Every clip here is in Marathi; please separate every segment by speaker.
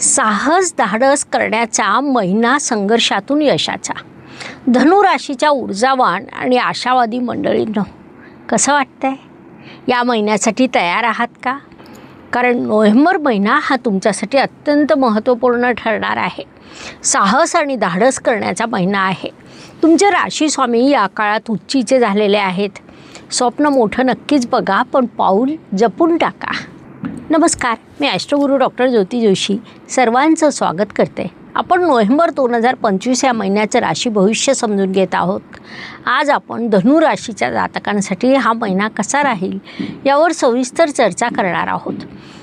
Speaker 1: साहस धाडस करण्याचा महिना संघर्षातून यशाचा. धनुराशीच्या ऊर्जावान आणि आशावादी मंडळींनो कसं वाटतंय? या महिन्यासाठी तयार आहात का? कारण नोव्हेंबर महिना हा तुमच्यासाठी अत्यंत महत्त्वपूर्ण ठरणार आहे. साहस आणि धाडस करण्याचा महिना आहे. तुमचे राशीस्वामी या काळात उच्चीचे झालेले आहेत. स्वप्न मोठं नक्कीच बघा पण पाऊल जपून टाका. नमस्कार मी ॲस्ट्रोगुरू डॉक्टर ज्योती जोशी सर्वांचं स्वागत करते. आपण नोव्हेंबर दोन हजार पंचवीस या महिन्याचं राशी भविष्य समजून घेत आहोत. आज आपण धनु राशीच्या जातकांसाठी हा महिना कसा राहील यावर सविस्तर चर्चा करणार आहोत.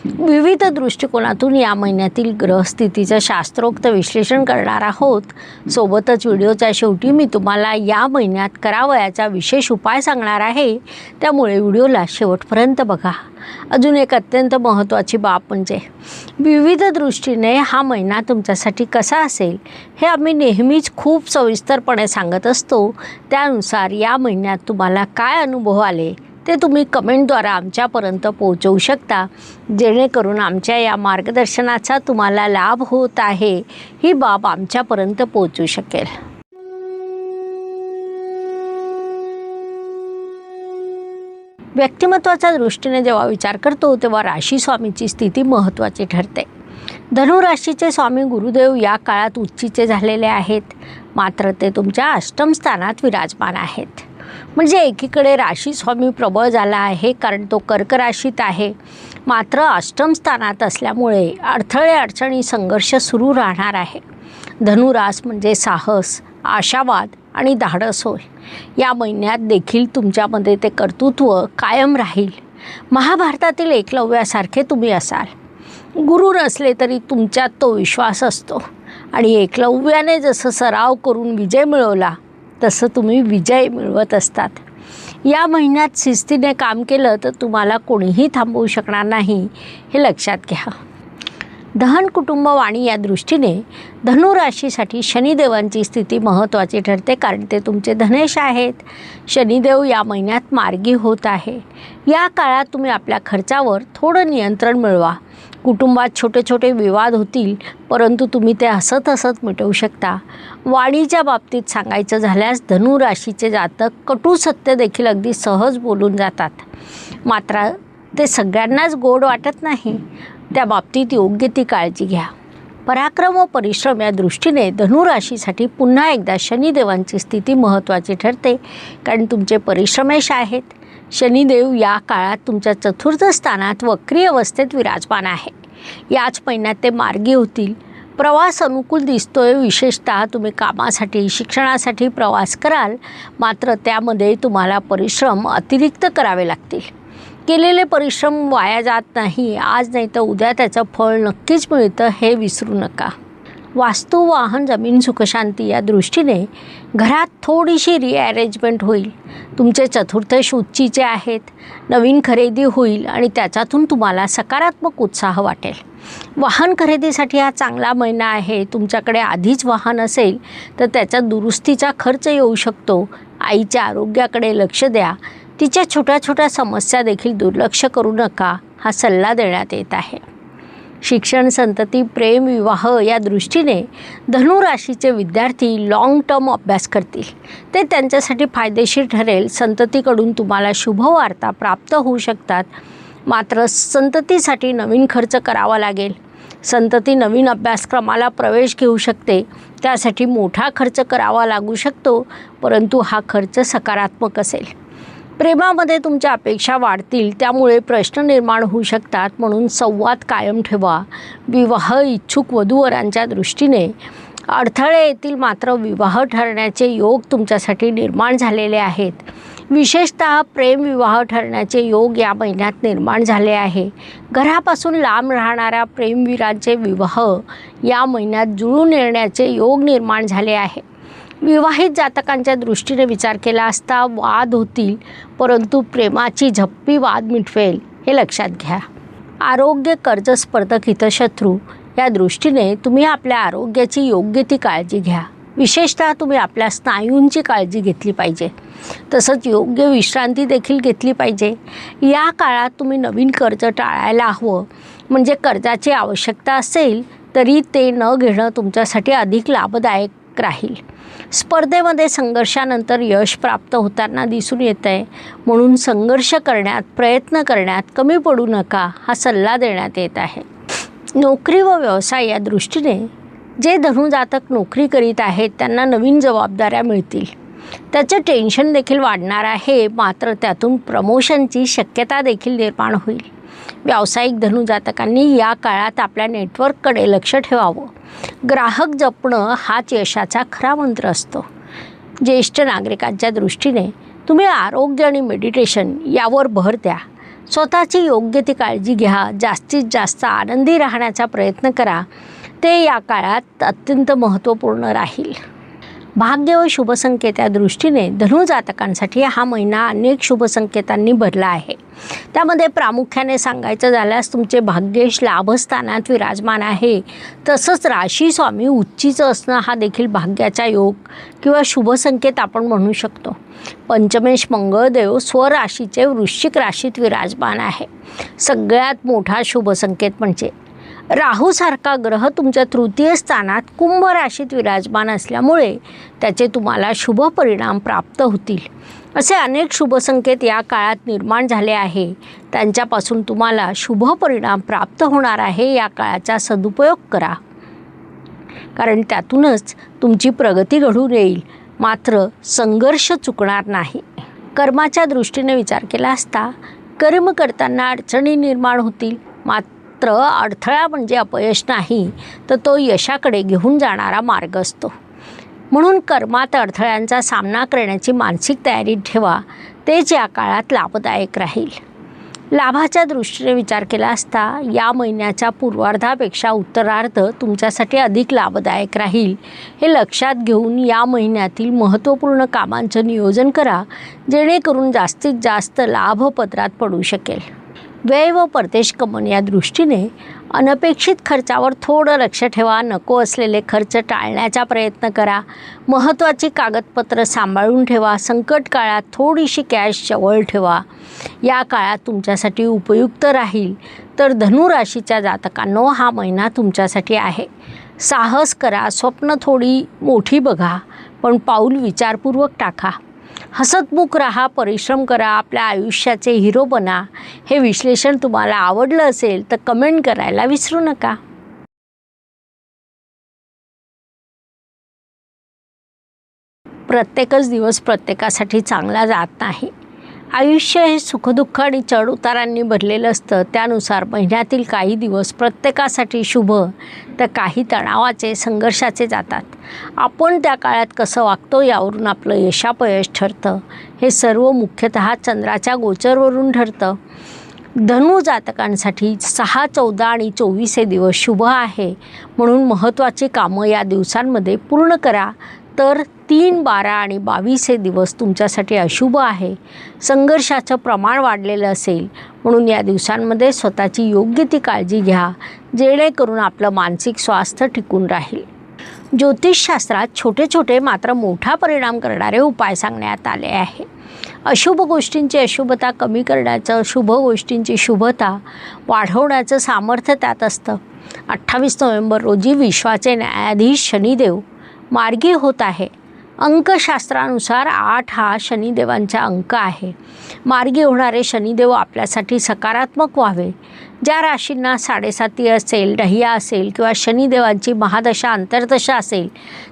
Speaker 1: विविध दृष्टिकोनातून या महिन्यातील ग्रहस्थितीचं शास्त्रोक्त विश्लेषण करणार आहोत. सोबतच व्हिडिओच्या शेवटी मी तुम्हाला या महिन्यात करावयाचा विशेष उपाय सांगणार आहे. त्यामुळे व्हिडिओला शेवटपर्यंत बघा. अजून एक अत्यंत महत्त्वाची बाब म्हणजे विविध दृष्टीने हा महिना तुमच्यासाठी कसा असेल हे आम्ही नेहमीच खूप सविस्तरपणे सांगत असतो. त्या त्यानुसार या महिन्यात तुम्हाला काय अनुभव आले ते तुम्ही कमेंटद्वारा आमच्यापर्यंत पोहोचवू शकता. जेणेकरून आमच्या या मार्गदर्शनाचा तुम्हाला लाभ होत आहे. ही बाब आमच्यापर्यंत पोहोचू शकेल. व्यक्तिमत्वाच्या दृष्टीने जेव्हा विचार करतो तेव्हा राशी स्वामीची स्थिती महत्त्वाची ठरते. धनुराशीचे स्वामी गुरुदेव या काळात उच्चीचे झालेले आहेत. मात्र ते तुमच्या अष्टम स्थानात विराजमान आहेत. म्हणजे एकीकडे राशी स्वामी प्रबळ झाला आहे कारण तो कर्क राशीत आहे. मात्र अष्टम स्थानात असल्यामुळे अडथळे अडचणी संघर्ष सुरू राहणार आहे. धनुरास म्हणजे साहस आशावाद आणि धाडस होय. या महिन्यात देखील तुमच्यामध्ये ते कर्तृत्व कायम राहील. महाभारतातील एकलव्यासारखे तुम्ही असाल. गुरु नसले तरी तुमच्यात तो विश्वास असतो. आणि एकलव्याने जसं सराव करून विजय मिळवला तसं तुम्ही विजय मिळवत असतात. या महिन्यात शिस्तीने काम केलं तर तुम्हाला कोणीही थांबवू शकणार नाही हे लक्षात घ्या. दहन कुटुंब वाणी या दृष्टीने धनुराशीसाठी शनिदेवांची स्थिती महत्त्वाची ठरते कारण ते तुमचे धनेश आहेत. शनिदेव या महिन्यात मार्गी होत आहे. या काळात तुम्ही आपल्या खर्चावर थोडं नियंत्रण मिळवा. कुटुंबात छोटे छोटे विवाद होतील परंतु तुम्ही ते हसत हसत मिटवू शकता. वाणीच्या बाबतीत सांगायचं झाल्यास धनुराशीचे जातक कटू सत्य देखील अगदी सहज बोलून जातात. मात्र ते सगळ्यांनाच गोड वाटत नाही. त्या बाबतीत योग्य ती काळजी घ्या. पराक्रम व परिश्रम या दृष्टीने धनुराशीसाठी पुन्हा एकदा शनिदेवांची स्थिती महत्त्वाची ठरते कारण तुमचे परिश्रमेश आहेत. शनिदेव या काळात तुमच्या चतुर्थ स्थानात वक्री अवस्थेत विराजमान आहे. याच महिन्यात ते मार्गी होतील. प्रवास अनुकूल दिसतोय. विशेषतः तुम्ही कामासाठी शिक्षणासाठी प्रवास कराल. मात्र त्यामध्ये तुम्हाला परिश्रम अतिरिक्त करावे लागतील. केलेले परिश्रम वाया जात नाही. आज नाही तर उद्या त्याचं फळ नक्कीच मिळतं हे विसरू नका. वास्तू वाहन जमीन सुखशांती या दृष्टीने घरात थोडीशी रिअरेंजमेंट होईल. तुमचे चतुर्थश उच्चीचे आहेत. नवीन खरेदी होईल आणि त्याच्यातून तुम्हाला सकारात्मक उत्साह वाटेल. वाहन खरेदीसाठी हा चांगला महिना आहे. तुमच्याकडे आधीच वाहन असेल तर त्याच्या दुरुस्तीचा खर्च येऊ शकतो. आईच्या आरोग्याकडे लक्ष द्या. तिच्या छोट्या छोट्या समस्या देखील दुर्लक्ष करू नका हा सल्ला देण्यात येत आहे. शिक्षण संतती प्रेम विवाह या दृष्टीने धनुराशीचे विद्यार्थी लाँग टर्म अभ्यास करतील. ते त्यांच्यासाठी फायदेशीर ठरेल. संततीकडून तुम्हाला शुभवार्ता प्राप्त होऊ शकतात. मात्र संततीसाठी नवीन खर्च करावा लागेल. संतती नवीन अभ्यासक्रमाला प्रवेश घेऊ शकते. त्यासाठी मोठा खर्च करावा लागू शकतो परंतु हा खर्च सकारात्मक असेल. प्रेमामध्ये तुमच्या अपेक्षा वाढतील त्यामुळे प्रश्न निर्माण होऊ शकतात म्हणून संवाद कायम ठेवा. विवाह इच्छुक वधूवरांच्या दृष्टीने अडथळे येतील मात्र विवाह ठरण्याचे योग तुमच्यासाठी निर्माण झालेले आहेत. विशेषतः प्रेमविवाह ठरण्याचे योग या महिन्यात निर्माण झाले आहे. घरापासून लांब राहणाऱ्या प्रेमवीरांचे विवाह या महिन्यात जुळून येण्याचे योग निर्माण झाले आहे. विवाहित जातकांच्या दृष्टीने विचार केला असता वाद होतील परंतु प्रेमाची झप्पी वाद मिटवेल हे लक्षात घ्या. आरोग्य कर्ज स्पर्धक हितशत्रू या दृष्टीने तुम्ही आपल्या आरोग्याची योग्य ती काळजी घ्या. विशेषतः तुम्ही आपल्या स्नायूंची काळजी घेतली पाहिजे. तसंच योग्य विश्रांती देखील घेतली पाहिजे. या काळात तुम्ही नवीन कर्ज टाळायला हवं. म्हणजे कर्जाची आवश्यकता असेल तरी ते न घेणं तुमच्यासाठी अधिक लाभदायक राहील. स्पर्धेमध्ये संघर्षानंतर यश प्राप्त होताना दिसून येत आहे म्हणून संघर्ष करण्यात प्रयत्न करण्यात कमी पडू नका हा सल्ला देण्यात येत आहे. नोकरी व व्यवसाय या दृष्टीने जे धनुजातक नोकरी करीत आहेत त्यांना नवीन जबाबदाऱ्या मिळतील. त्याचं टेन्शन देखील वाढणार आहे मात्र त्यातून प्रमोशनची शक्यता देखील निर्माण होईल. व्यावसायिक धनुजातकांनी या काळात आपल्या नेटवर्ककडे लक्ष ठेवावं. ग्राहक जपणं हाच यशाचा खरा मंत्र असतो. ज्येष्ठ नागरिकांच्या दृष्टीने तुम्ही आरोग्य आणि मेडिटेशन यावर भर द्या. स्वतःची योग्य ती काळजी घ्या. जास्तीत जास्त आनंदी राहण्याचा प्रयत्न करा. ते या काळात अत्यंत महत्त्वपूर्ण राहील. भाग्य व शुभसंकेत या दृष्टीने धनुजातकांसाठी हा महिना अनेक शुभसंकेतांनी भरला आहे. त्यामध्ये प्रामुख्याने सांगायचं झाल्यास तुमचे भाग्येश लाभस्थानात विराजमान आहे. तसंच राशी स्वामी उच्चीचं असणं हा देखील भाग्याचा योग किंवा शुभसंकेत आपण म्हणू शकतो. पंचमेश मंगळदेव स्वराशीचे वृश्चिक राशीत विराजमान आहे. सगळ्यात मोठा शुभसंकेत म्हणजे राहूसारखा ग्रह तुमच्या तृतीय स्थानात कुंभ राशीत विराजमान असल्यामुळे त्याचे तुम्हाला शुभ परिणाम प्राप्त होतील. असे अनेक शुभसंकेत या काळात निर्माण झाले आहे. त्यांच्यापासून तुम्हाला शुभ परिणाम प्राप्त होणार आहे या काळाचा सदुपयोग करा. कारण त्यातूनच तुमची प्रगती घडून येईल. मात्र संघर्ष चुकणार नाही. कर्माच्या दृष्टीने विचार केला असता कर्म करताना अडचणी निर्माण होतील. मात्र मात्र अडथळा म्हणजे अपयश नाही तर तो यशाकडे घेऊन जाणारा मार्ग असतो. म्हणून कर्मात अडथळ्यांचा सामना करण्याची मानसिक तयारी ठेवा तेच या काळात लाभदायक राहील. लाभाच्या दृष्टीने विचार केला असता या महिन्याच्या पूर्वार्धापेक्षा उत्तरार्ध तुमच्यासाठी अधिक लाभदायक राहील. हे लक्षात घेऊन या महिन्यातील महत्त्वपूर्ण कामांचं नियोजन करा जेणेकरून जास्तीत जास्त लाभपत्रात पडू शकेल. व्यय व परदेश गमन या दृष्टीने अनपेक्षित खर्चावर थोडं लक्ष ठेवा नको असलेले खर्च टाळण्याचा प्रयत्न करा. महत्त्वाची कागदपत्र सांभाळून ठेवा संकट काळात थोडीशी कॅश जवळ ठेवा. या काळात तुमच्यासाठी उपयुक्त राहील. तर धनुराशीच्या जातकांनो हा महिना तुमच्यासाठी आहे. साहस करा स्वप्न थोडी मोठी बघा पण पाऊल विचारपूर्वक टाका. हसतमुख राहा परिश्रम करा आपल्या आयुष्याचे हिरो बना. हे विश्लेषण तुम्हाला आवडलं असेल तर कमेंट करायला विसरू नका. प्रत्येकच दिवस प्रत्येकासाठी चांगला जात नाही. आयुष्य हे सुखदुःख आणि चढउतारांनी भरलेलं असतं. त्यानुसार महिन्यातील काही दिवस प्रत्येकासाठी शुभ तर काही तणावाचे संघर्षाचे जातात. आपण त्या काळात कसं वागतो यावरून आपलं यशापयश ठरतं. हे सर्व मुख्यतः चंद्राच्या गोचरवरून ठरतं. धनु जातकांसाठी सहा चौदा आणि चोवीस हे दिवस शुभ आहे. म्हणून महत्त्वाची कामं या दिवसांमध्ये पूर्ण करा. तर तीन बारा आणि बावीस हे दिवस तुमच्यासाठी अशुभ आहे. संघर्षाचं प्रमाण वाढलेलं असेल. म्हणून या दिवसांमध्ये स्वतःची योग्य ती काळजी घ्या जेणेकरून आपलं मानसिक स्वास्थ्य टिकून राहील. ज्योतिषशास्त्रात छोटे छोटे मात्र मोठा परिणाम करणारे उपाय सांगण्यात आले आहे. अशुभ गोष्टींची अशुभता कमी करण्याचं शुभ गोष्टींची शुभता वाढवण्याचं सामर्थ्य त्यात असतं. अठ्ठावीस नोव्हेंबर रोजी विश्वाचे न्यायाधीश शनिदेव मार्गी होत आहे. अंकशास्त्रानुसार आठ हा शनिदेवांचा अंक आहे. मार्गी होणारे शनिदेव आपल्यासाठी सकारात्मक व्हावे. ज्या राशींना साडेसाती असेल डहिया असेल किंवा शनिदेवांची महादशा अंतर्दशा असेल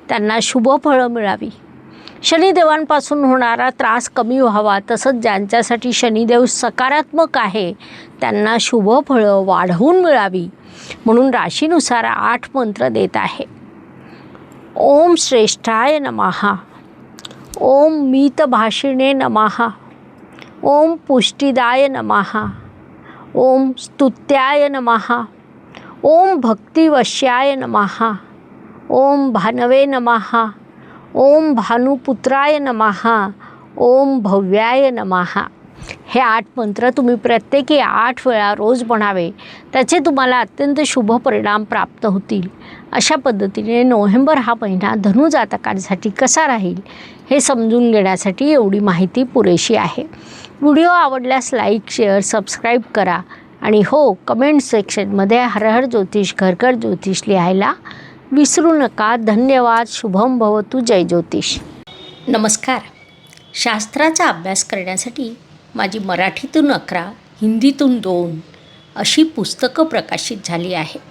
Speaker 1: त्यांना शुभ फळं मिळावी. शनिदेवांपासून होणारा त्रास कमी व्हावा तसंच ज्यांच्यासाठी शनिदेव सकारात्मक आहे त्यांना शुभ फळं वाढवून मिळावी. म्हणून राशीनुसार आठ मंत्र देत आहे. ओम श्रेष्ठाय नमहा ओम मीतभाषिणे नमहा ओम पुष्टिदाय नमहा ओम स्तुत्याय नमहा ओम भक्तिवश्याय नमहा ओम भानवे नमहा ओम भानुपुत्राय नमहा ओम भव्याय नमहा हे आठ मंत्र तुम्ही प्रत्येकी आठ वेळा रोज म्हणावे त्याचे तुम्हाला अत्यंत शुभ परिणाम प्राप्त होतील. अशा पद्धतीने नोव्हेंबर हा महिना धनुजातकांसाठी कसा राहील हे समजून घेण्यासाठी एवढी माहिती पुरेशी आहे. व्हिडिओ आवडल्यास लाईक शेअर सबस्क्राईब करा आणि हो कमेंट सेक्शनमध्ये हरहर ज्योतिष घरघर ज्योतिष लिहायला विसरू नका. धन्यवाद. शुभम भवतु. जय ज्योतिष. नमस्कार. शास्त्राचा अभ्यास करण्यासाठी माझी मराठीतून अकरा हिंदीतून दोन अशी पुस्तकं प्रकाशित झाली आहे